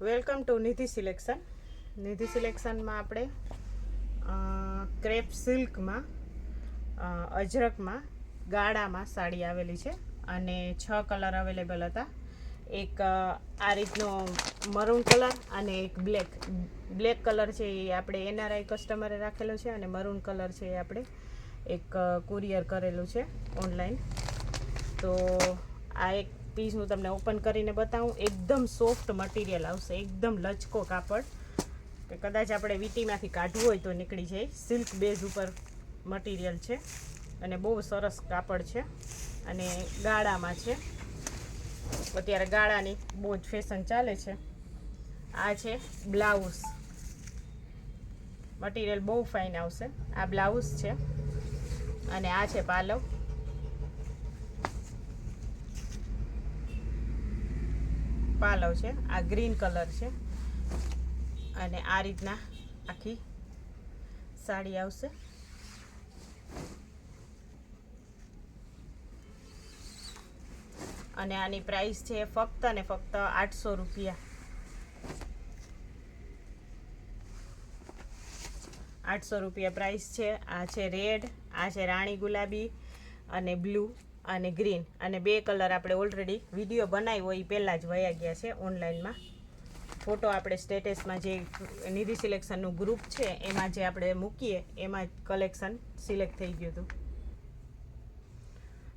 Welcome to Nidhi selection. Nidhi સિલેક્શનમાં આપણે crepe સિલ્કમાં અજરકમાં, ગાળામાં સાડી આવેલી છે અને છ કલર અવેલેબલ હતા. એક આ રીતનો મરૂન કલર અને એક બ્લેક. બ્લેક કલર છે એ આપણે એનઆરઆઈ કસ્ટમરે રાખેલો છે અને મરૂન કલર છે એ આપણે એક કુરિયર કરેલું છે ઓનલાઈન. તો આ એક પીસ હું તમને ઓપન કરીને બતાવું. એકદમ સોફ્ટ મટીરિયલ આવશે. એકદમ લચકો કાપડ. કે કદાચ આપણે વીટીમાંથી કાઢવું હોય તો નીકળી જાય. સિલ્ક બેઝ ઉપર મટીરિયલ છે. અને બહુ સરસ કાપડ છે. અને ગાળામાં છે. અત્યારે ગાળાની બહુ જ ફેશન ચાલે છે. આ છે બ્લાઉઝ. મટીરિયલ બહુ ફાઇન આવશે. આ બ્લાઉઝ છે. અને આ છે પાલવ. પાલવ છે, આ ગ્રીન કલર છે. અને આ રીતના આખી સાડી આવશે. અને આની પ્રાઇસ છે ફક્ત ને ફક્ત આઠસો રૂપિયા. આઠસો રૂપિયા પ્રાઇસ છે. આ છે રેડ આ છે રાણી ગુલાબી અને બ્લુ અને ગ્રીન. અને બે કલર આપણે ઓલરેડી વીડિયો બનાવ્યો એ પહેલાં જ વયા ગયા છે ઓનલાઈનમાં ફોટો આપણે સ્ટેટસમાં જે નિધિ સિલેક્શનનું ગ્રુપ છે, એમાં જે આપણે મૂકીએ, એમાં કલેક્શન સિલેક્ટ થઈ ગયું હતું.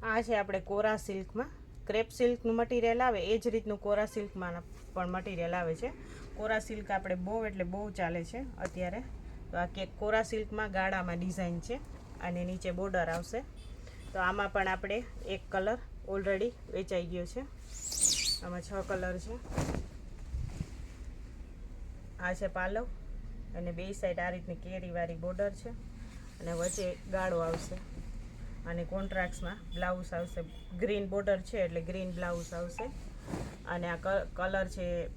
આ છે આપણે કોરા સિલ્કમાં. ક્રેપ સિલ્કનું મટીરિયલ આવે, એ જ રીતનું કોરા સિલ્કમાં પણ મટીરિયલ આવે છે. કોરા સિલ્ક આપણે બહુ, એટલે બહુ ચાલે છે અત્યારે. તો આ કે કોરા સિલ્કમાં ગાળામાં ડિઝાઇન છે, અને નીચે બોર્ડર આવશે. તો આમાં પણ આપણે એક કલર ઓલરેડી વેચાઈ ગયો છે. આમાં છ કલર છે. આ છે પાલવ અને બે સાઈડ આ રીતની કેરીવાળી બોર્ડર છે અને વચ્ચે ગાળો આવશે. અને કોન્ટ્રાક્ટ્સમાં બ્લાઉઝ આવશે. ગ્રીન બોર્ડર છે એટલે ગ્રીન બ્લાઉઝ આવશે. અને આ કલર છે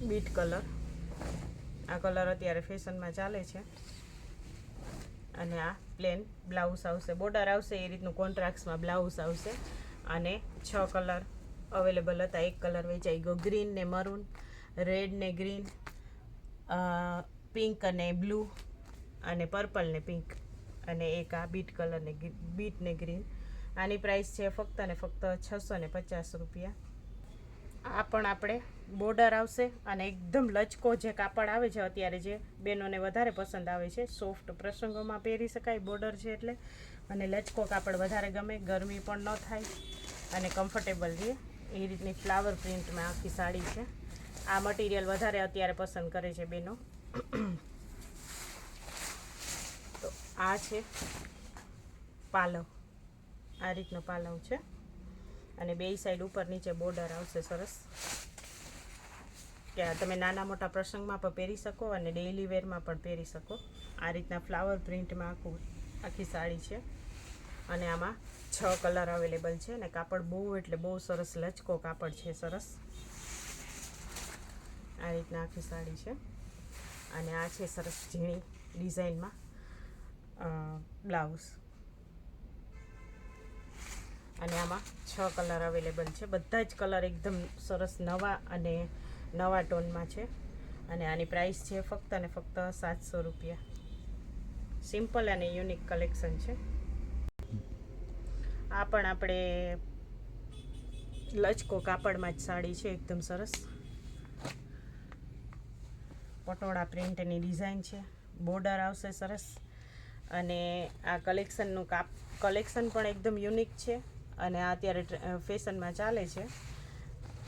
બીટ કલર. આ કલર અત્યારે ફેશનમાં ચાલે છે. અને આ પ્લેન બ્લાઉઝ આવશે. બોર્ડર આવશે એ રીતનું કોન્ટ્રાક્ટ્સમાં બ્લાઉઝ આવશે. અને છ કલર અવેલેબલ હતા. એક કલર વેચાઈ ગયો ગ્રીન ને મરૂન રેડ ને ગ્રીન પિંક અને બ્લુ અને પર્પલ ને પિંક અને એક આ બીટ કલર ને બીટ ને ગ્રીન આની પ્રાઇસ છે ફક્ત ને ફક્ત છસો ને પચાસ રૂપિયા. આ પણ આપણે બોર્ડર આવશે અને એકદમ લચકો જે કાપડ આવે છે અત્યારે જે બહેનોને વધારે પસંદ આવે છે. સોફ્ટ પ્રસંગોમાં પહેરી શકાય બોર્ડર છે એટલે. અને લચકો કાપડ વધારે ગમે, ગરમી પણ ન થાય અને કમ્ફર્ટેબલ રહે. એ રીતની ફ્લાવર પ્રિન્ટમાં આખી સાડી છે. આ મટીરિયલ વધારે અત્યારે પસંદ કરે છે બહેનો તો આ છે પાલવ. આ રીતનો પાલવ છે. અને બે સાઈડ ઉપર નીચે બોર્ડર આવશે સરસ. કે તમે નાના મોટા પ્રસંગમાં પણ પહેરી શકો અને ડેઇલી વેરમાં પણ પહેરી શકો. આ રીતના ફ્લાવર પ્રિન્ટમાં આખું આખી સાડી છે. અને આમાં છ કલર અવેલેબલ છે અને કાપડ બહુ એટલે બહુ સરસ લચકો કાપડ છે સરસ. આ રીતના આખી સાડી છે. અને આ છે સરસ ઝીણી ડિઝાઇનમાં બ્લાઉઝ અને આમાં છ કલર અવેલેબલ છે. બધા જ કલર એકદમ સરસ નવા અને નવા ટોનમાં છે. અને આની પ્રાઇસ છે ફક્ત અને ફક્ત સાતસો રૂપિયા. સિમ્પલ અને યુનિક કલેક્શન છે. આ પણ આપણે લચકો કાપડમાં જ સાડી છે, એકદમ સરસ. પટોળા પ્રિન્ટની ડિઝાઇન છે. બોર્ડર આવશે સરસ. અને આ કલેક્શનનું કાપ કલેક્શન પણ એકદમ યુનિક છે. અને આ અત્યારે ફેશનમાં ચાલે છે.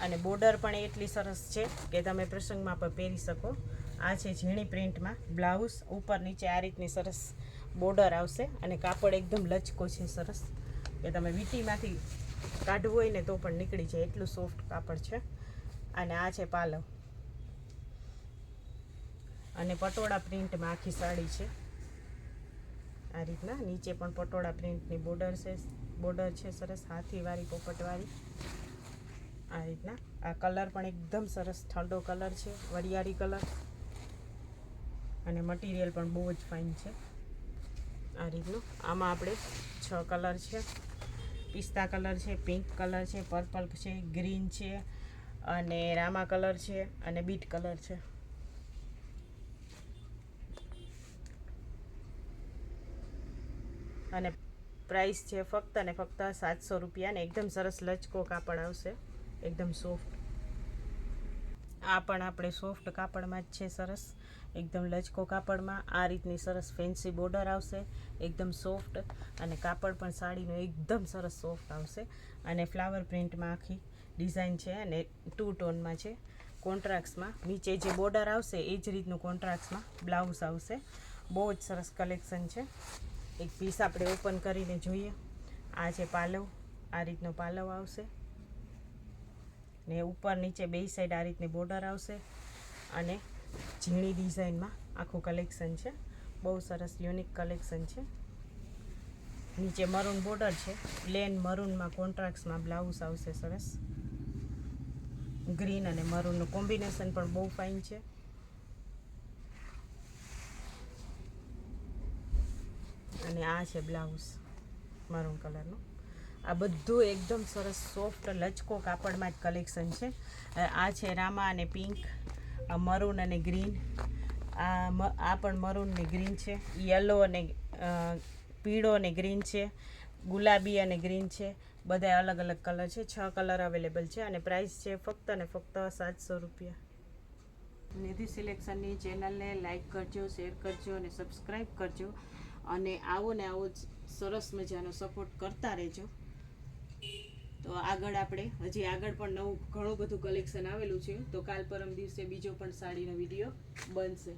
અને બોર્ડર પણ એટલી સરસ છે કે તમે પ્રસંગમાં પણ પહેરી શકો. આ છે ઝીણી પ્રિન્ટમાં. બ્લાઉઝ ઉપર નીચે આ રીતની સરસ બોર્ડર આવશે અને કાપડ એકદમ લચકો છે, સરસ. કે તમે વીટીમાંથી કાઢવું હોય ને તો પણ નીકળી જાય. એટલું સોફ્ટ કાપડ છે. અને આ છે પાલવ. અને પટોળા પ્રિન્ટમાં આખી સાડી છે. આ રીતના. નીચે પણ પટોળા પ્રિન્ટની બોર્ડર છે. બોર્ડર છે સરસ. હાથીવાળી પોપટવાળી. આ રીતના. આ કલર પણ એકદમ સરસ ઠંડો કલર છે, વરિયાળી કલર. અને મટીરિયલ પણ બહુ જ ફાઇન છે. આ રીતનું. આમાં આપણે છ કલર છે. પિસ્તા કલર છે પિંક કલર છે પર્પલ છે ગ્રીન છે, અને રામા કલર છે, અને બીટ કલર છે. અને પ્રાઇસ છે ફક્ત ને ફક્ત સાતસો રૂપિયા ને એકદમ સરસ લચકો કાપડ આવશે. એકદમ સોફ્ટ આ પણ આપણે સોફ્ટ કાપડમાં જ છે, સરસ. એકદમ લચકો કાપડમાં. આ રીતની સરસ ફેન્સી બોર્ડર આવશે. એકદમ સોફ્ટ અને કાપડ પણ સાડીનો એકદમ સરસ સોફ્ટ આવશે. અને ફ્લાવર પ્રિન્ટમાં આખી ડિઝાઇન છે અને ટુ ટોનમાં છે. કોન્ટ્રાક્ટ્સમાં નીચે જે બોર્ડર આવશે, એ જ રીતનું કોન્ટ્રાક્ટ્સમાં બ્લાઉઝ આવશે. બહુ જ સરસ કલેક્શન છે. એક પીસ આપણે ઓપન કરીને જોઈએ. આ છે પાલવ. આ રીતનો પાલવ આવશે. ને ઉપર નીચે બે સાઈડ આ રીતની બોર્ડર આવશે. અને ઝીણી ડિઝાઇનમાં આખું કલેક્શન છે. બહુ સરસ યુનિક કલેક્શન છે. નીચે મરૂન બોર્ડર છે. પ્લેન મરૂનમાં કોન્ટ્રાક્ટ્સમાં બ્લાઉઝ આવશે સરસ. ગ્રીન અને મરૂનનું કોમ્બિનેશન પણ બહુ ફાઇન છે. અને આ છે બ્લાઉઝ મરૂન કલરનું આ બધું એકદમ સરસ સોફ્ટ લચકો કાપડમાં જ કલેક્શન છે. આ છે રામા અને પિંક મરૂન અને ગ્રીન. આ આ પણ મરૂન ને ગ્રીન છે. યલો અને પીળો અને ગ્રીન છે. ગુલાબી અને ગ્રીન છે. બધા અલગ અલગ કલર છે. છ કલર અવેલેબલ છે અને પ્રાઇસ છે ફક્ત ને ફક્ત સાતસો રૂપિયા. નિધિ સિલેક્શનની ચેનલને લાઇક કરજો શેર કરજો અને સબસ્ક્રાઈબ કરજો. અને આવો ને આવો સરસ મજાનો સપોર્ટ કરતા રહેજો. તો આગળ આપણે, હજી આગળ પણ નવું ઘણું બધું કલેક્શન આવેલું છે. તો કાલ પરમ દિવસે બીજો પણ સાડીનો વીડિયો બનશે.